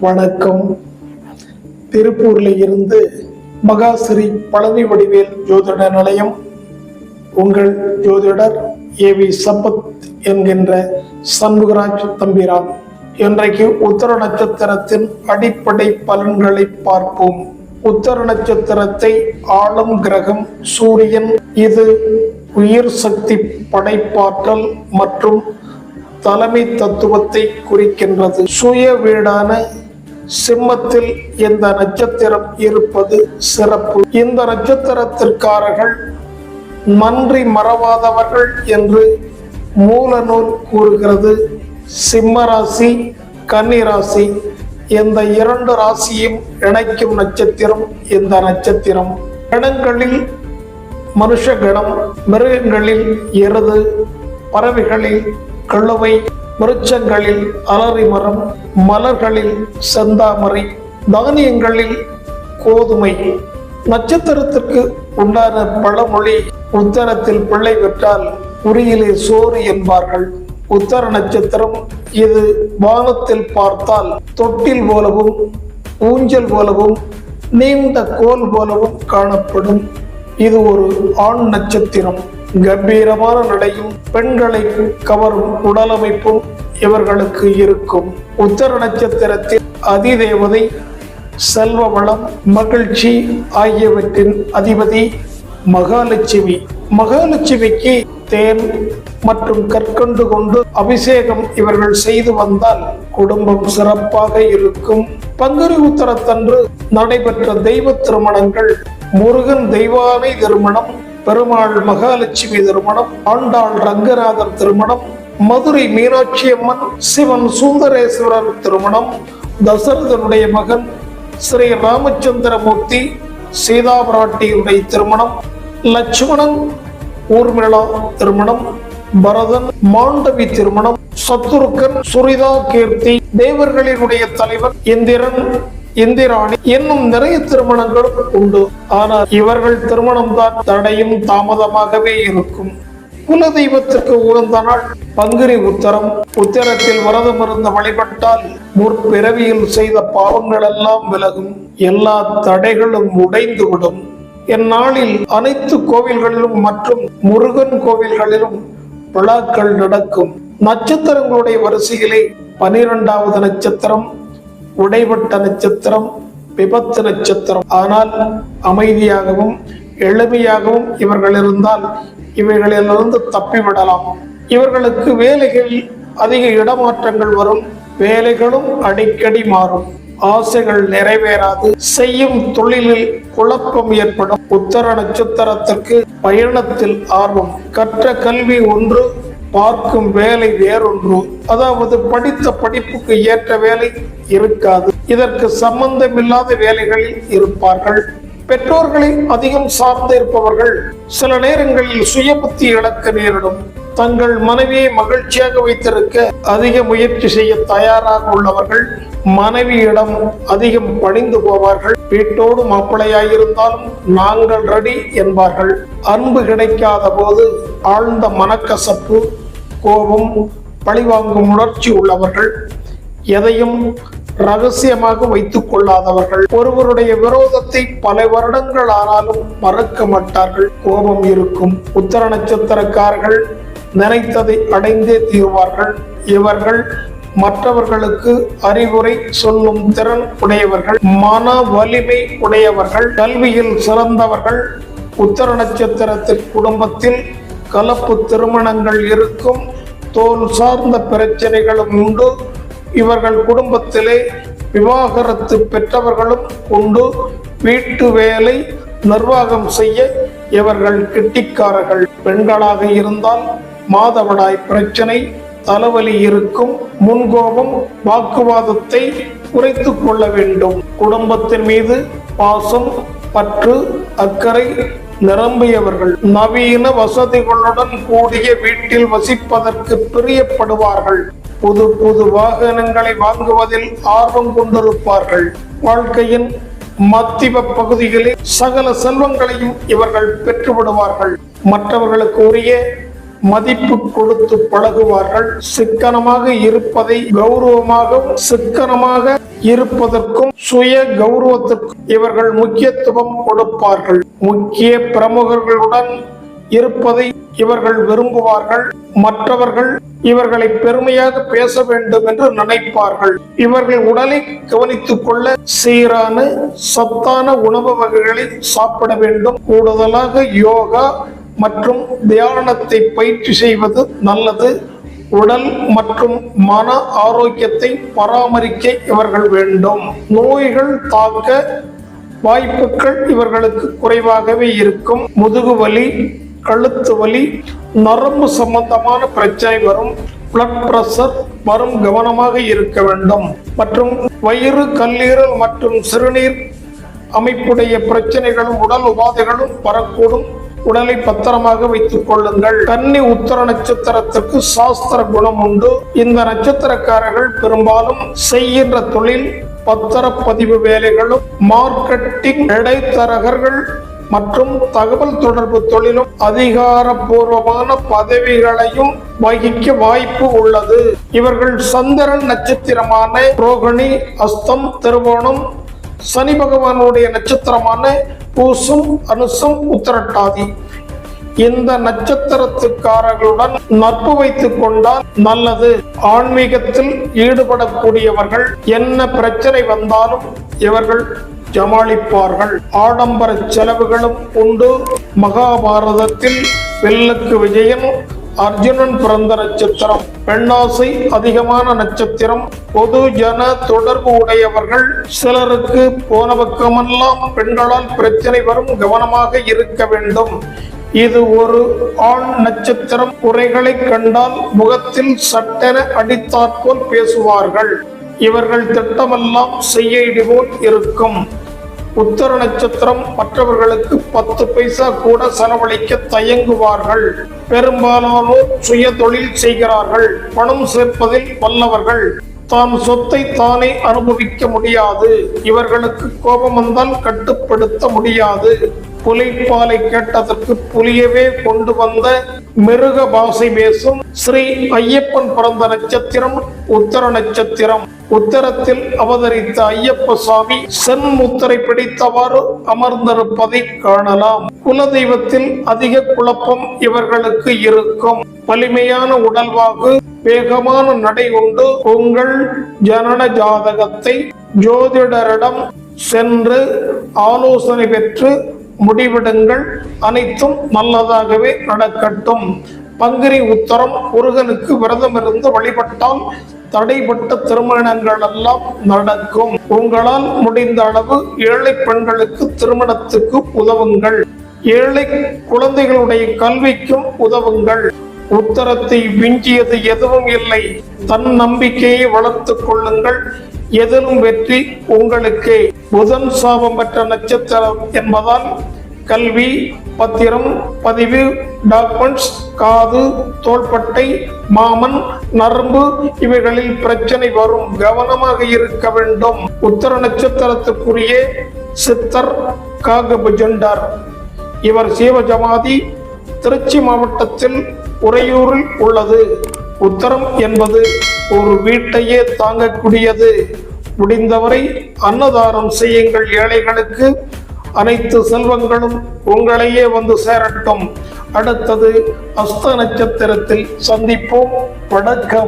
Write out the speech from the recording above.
வணக்கம். திருப்பூரில் இருந்து மகாஸ்ரீ பழனி வடிவேல் ஜோதிட நிலையம். உங்கள் ஜோதிடர் ஏ வி சம்பத் என்கின்ற சண்முகராஜ் தம்பிரான். இன்றைக்கு உத்தர நட்சத்திரத்தின் அடிப்படை பலன்களை பார்ப்போம். உத்தர நட்சத்திரத்தை ஆளும் கிரகம் சூரியன். இது உயிர் சக்தி படைப்பாற்றல் மற்றும் தலைமை தத்துவத்தை குறிக்கின்றது. சுய வீடான சிம்மத்தில் இந்த நட்சத்திரம் இருப்பது சிறப்பு. இந்த நட்சத்திரத்திற்காரர்கள் நன்றி மறவாதவர்கள் என்று மூலநூல் கூறுகிறது. சிம்ம ராசி கன்னி ராசி இந்த இரண்டு ராசியும் இணைக்கும் நட்சத்திரம் இந்த நட்சத்திரம். கணங்களில் மனுஷ கணம் மிருகங்களில் எருது பறவைகளில் கழுவை விருட்சங்களில் அலறி மரம் மலர்களில் செந்தாமரை தானியங்களில் கோதுமை. நட்சத்திரத்திற்கு உண்டான பழமொழி உத்தரத்தில் பிள்ளை பெற்றால் உரியிலே சோறு என்பார்கள். உத்தர நட்சத்திரம் இது வானத்தில் பார்த்தால் தொட்டில் போலவும் ஊஞ்சல் போலவும் நீண்ட கோல் போலவும் காணப்படும். இது ஒரு ஆண் நட்சத்திரம். கம்பீரமான நடையும் பெண்களை கவரும் உடலமைப்பும் இவர்களுக்கு இருக்கும். உத்தர நட்சத்திரத்தில் அதிதேவதை செல்வ வளம் மகிழ்ச்சி ஆகியவற்றின் அதிபதி மகாலட்சுமி. மகாலட்சுமிக்கு தேன் மற்றும் கற்கண்டு கொண்டு அபிஷேகம் இவர்கள் செய்து வந்தால் குடும்பம் சிறப்பாக இருக்கும். பங்குனி உத்தரத்தன்று நடைபெற்ற தெய்வ திருமணங்கள் முருகன் தெய்வானை திருமணம் பெருமாள் மகாலட்சுமி திருமணம் ஆண்டாள் ரங்கநாதர் திருமணம் மதுரை மீனாட்சி அம்மன் சிவன் சுந்தரேஸ்வரர் திருமணம் தசரதனுடைய மகன் ஸ்ரீ ராமச்சந்திரமூர்த்தி சீதா பிராட்டியுடைய திருமணம் லட்சுமணன் ஊர்மிளா திருமணம் பரதன் மாண்டவி திருமணம் சத்துருக்கன் சுரிதா கீர்த்தி தேவர்களினுடைய தலைவர் இந்திரன் இந்திராணி என்னும் நிறைய திருமணங்களும் உண்டு. ஆனால் இவர்கள் திருமணம் தான் தடையும் தாமதமாகவே இருக்கும். குலதெய்வத்திற்கு உகந்த நாள் பங்குனி உத்தரம். உத்தரத்தில் விரதம் இருந்து வழிபட்டால் முற்பிறவியில் செய்த பாவங்கள் எல்லாம் விலகும். எல்லா தடைகளும் உடைந்துவிடும். இந்நாளில் அனைத்து கோவில்களிலும் மற்றும் முருகன் கோவில்களிலும் விழாக்கள் நடக்கும். நட்சத்திரங்களுடைய வரிசையிலே பனிரெண்டாவது நட்சத்திரம் உடைபட்ட நட்சத்திரம் விபத்து நட்சத்திரம். ஆனால் அமைதியாகவும் எளிமையாகவும் இவர்கள் இருந்தால் இவைகளிலிருந்து தப்பிவிடலாம். இவர்களுக்கு வேலைகளில் அதிக இடமாற்றங்கள் வரும். வேலைகளும் அடிக்கடி மாறும். ஆசைகள் நிறைவேறாது. செய்யும் தொழிலில் குழப்பம் ஏற்படும். உத்தர நட்சத்திரத்திற்கு பயணத்தில் ஆர்வம். கற்ற கல்வி ஒன்று பார்க்கும் வேலை வேறொன்று. அதாவது படித்த படிப்புக்கு ஏற்ற வேலை இருக்காது. இதற்கு சம்பந்தமில்லாத வேலைகளில் இருப்பார்கள். பெற்றோர்களை அதிகம் சார்ந்து இருப்பவர்கள் சில நேரங்களில் சுய புத்தி இழக்க நேரிடும். தங்கள் மனைவியை மகிழ்ச்சியாக வைத்திருக்க அதிக முயற்சி செய்ய தயாராக உள்ளவர்கள் மனைவியிடம் அதிகம் பணிந்து போவார்கள். வீட்டோடு மாப்பிள்ளையாயிருந்தாலும் நாங்கள் ரெடி என்பார்கள். அன்பு கிடைக்காத போது ஆழ்ந்த மனக்கசப்பு கோபம் பழிவாங்கும் உணர்ச்சி உள்ளவர்கள் எதையும் ரகசியமாக வைத்துக் கொள்ளாதவர்கள். ஒருவருடைய விரோதத்தை பல வருடங்கள் ஆனாலும் மறக்க மாட்டார்கள். கோபம் இருக்கும் உத்தர நட்சத்திரக்காரர்கள் நினைத்ததை அடைந்தே தீர்வார்கள். இவர்கள் மற்றவர்களுக்கு அறிவுரை சொல்லும் திறன் உடையவர்கள் மன வலிமை உடையவர்கள் கல்வியில் சிறந்தவர்கள். உத்தர நட்சத்திரத்தின் குடும்பத்தில் கலப்பு திருமணங்கள் இருக்கும். தோல் சார்ந்த பிரச்சனைகளும் உண்டு. இவர்கள் குடும்பத்திலே விவாகரத்து பெற்றவர்களும் உண்டு. வீட்டு வேலை நிர்வாகம் செய்ய இவர்கள் கிட்டிக்காரர்கள். பெண்களாக இருந்தால் மாதவடாய் பிரச்சனை தலைவலி இருக்கும் முன்கோபம் வாக்குவாதத்தை குறைத்து கொள்ள வேண்டும். குடும்பத்தின் மீது பாசம் பற்று அக்கறை நிரம்பியவர்கள் நவீன வசதிகளுடன் கூடிய வீட்டில் வசிப்பதற்கு பிரியப்படுவார்கள். புது புது வாகனங்களை வாங்குவதில் ஆர்வம் கொண்டிருப்பார்கள். வாழ்க்கையின் மத்திய பகுதிகளில் சகல செல்வங்களையும் இவர்கள் பெற்றுவிடுவார்கள். மற்றவர்களுக்கு உரிய மதிப்பு கொடுத்து பழகுவார்கள். சிக்கனமாக இருப்பதை கௌரவமாகவும் சிக்கனமாக இருப்பதற்கும் சுய கௌரவத்திற்கும் இவர்கள் முக்கியத்துவம் கொடுப்பார்கள். முக்கிய பிரமுகர்களுடன் இருப்பதை இவர்கள் விரும்புவார்கள். மற்றவர்கள் இவர்களை பெருமையாக பேச வேண்டும் என்று நினைப்பார்கள். இவர்கள் உடலை கவனித்துக் கொள்ள சீரான சத்தான உணவு வகைகளை சாப்பிட வேண்டும். கூடுதலாக யோகா மற்றும் தியானத்தை பயிற்சி செய்வது நல்லது. உடல் மற்றும் மன ஆரோக்கியத்தை பராமரிக்க இவர்கள் வேண்டும். நோய்கள் தாக்க வாய்ப்புகள் இவர்களுக்கு குறைவாகவே இருக்கும். முதுகு வலி கழுத்து வலி நரம்பு சம்பந்தமான பிரச்சனை வரும். பிளட் பிரஷர் வரும் கவனமாக இருக்க வேண்டும். மற்றும் வயிறு கல்லீரல் மற்றும் சிறுநீர் அமைப்புடைய பிரச்சனைகளும் உடல் உபாதைகளும் வரக்கூடும். உடலை பத்திரமாக வைத்துக் கொள்ளுங்கள். கன்னி உத்தர நட்சத்திரத்திற்கு சாஸ்திர குணம் உண்டு. இந்த நட்சத்திரக்காரர்கள் பெரும்பாலும் செய்கின்ற தொழில் பத்திரப்பதிவு வேலைகளும் மார்க்கெட்டிங் இடைத்தரகர்கள் மற்றும் தகவல் தொடர்பு தொழிலும் அதிகாரப்பூர்வமான பதவிகளையும் வகிக்க வாய்ப்பு உள்ளது. இவர்கள் சந்திரன் நட்சத்திரமான ரோகிணி அஸ்தம் திருவோணம் சனி பகவானுடைய நட்சத்திரமான பூசம் அனுசம் உத்தரட்டாதி. இந்த நட்சத்திரத்துக்காரர்களுடன் நட்பு வைத்துக் கொண்டால் நல்லது. ஆன்மீகத்தில் ஈடுபடக்கூடியவர்கள் என்ன பிரச்சனை வந்தாலும் இவர்கள் ஜமாளிப்பார்கள். ஆடம்பர செலவுகளும் உண்டு. மகாபாரதத்தில் வெள்ளக்கு விஜயம் அர்ஜுனன் பிறந்த நட்சத்திரம். பெண்ணாசை அதிகமான நட்சத்திரம். பொது ஜன தொடர்பு உடையவர்கள். சிலருக்கு போன பக்கமெல்லாம் பெண்களால் பிரச்சனை வரும் கவனமாக இருக்க வேண்டும். இது ஒரு ஆண் நட்சத்திரம். குறைகளை கண்டால் முகத்தில் சட்டென அடித்தாற்போல் பேசுவார்கள். இவர்கள் திட்டமெல்லாம் செய்ய இடிபோல் இருக்கும். உத்தர நட்சத்திரம் மற்றவர்களுக்கு பத்து பைசா கூட செலவழிக்க தயங்குவார்கள். பெரும்பாலானோர் சுய தொழில் செய்கிறார்கள். பணம் சேர்ப்பதில் வல்லவர்கள். தான் சொத்தை தானே அனுபவிக்க முடியாது. இவர்களுக்கு கோபம் வந்தால் கட்டுப்படுத்த முடியாது. புலிப்பாலை கேட்டதற்கு புலியவே கொண்டு வந்த மிருக பாசை பேசும் ஸ்ரீ ஐயப்பன் பிறந்த நட்சத்திரம் உத்தர நட்சத்திரம். உத்தரத்தில் அவதரித்த ஐயப்ப சுவாமி சென்முத்தரை பிடித்தவாறு அமர்ந்திருப்பதை காணலாம். குலதெய்வத்தில் அதிக குழப்பம் இவர்களுக்கு இருக்கும். வலிமையான உடல்வாகு வேகமான நடை உண்டு. உங்கள் ஜனன ஜாதகத்தை ஜோதிடரிடம் சென்று ஆலோசனை பெற்று முடிவிடுங்கள். அனைத்தும் நல்லதாகவே நடக்கட்டும். பங்குனி உத்தரம் முருகனுக்கு விரதம் இருந்து வழிபட்டால் தடைபட்ட திருமணங்கள் எல்லாம் நடக்கும். உங்களால் முடிந்த அளவு ஏழை பெண்களுக்கு திருமணத்துக்கு உதவுங்கள். ஏழை குழந்தைகளுடைய கல்விக்கும் உதவுங்கள். உத்தரத்தை விஞ்சியது எதுவும் இல்லை. தன் நம்பிக்கையை வளர்த்துக் கொள்ளுங்கள். எதிலும் வெற்றி உங்களுக்கு. புதன் சாபம் பெற்ற நட்சத்திரம் என்பதால் கல்வி பத்திரம் பதிவு டாக்குமெண்ட்ஸ் காது தோள்பட்டை மாமன் நரம்பு இவைகளில் பிரச்சனை வரும். கவனமாக இருக்க வேண்டும். உத்தர நட்சத்திரத்துக்குரிய சித்தர் காகபுஜண்டார் இவர் சிவஜமாதி திருச்சி மாவட்டத்தில் உறையூரில் உள்ளது. உத்தரம் என்பது ஒரு வீட்டையே தாங்கக்கூடியது. முடிந்தவரை அன்னதானம் செய்யுங்கள் ஏழைகளுக்கு. அனைத்து செல்வங்களும் உங்களையே வந்து சேரட்டும். அடுத்தது அஸ்த நட்சத்திரத்தில் சந்திப்போம். வணக்கம்.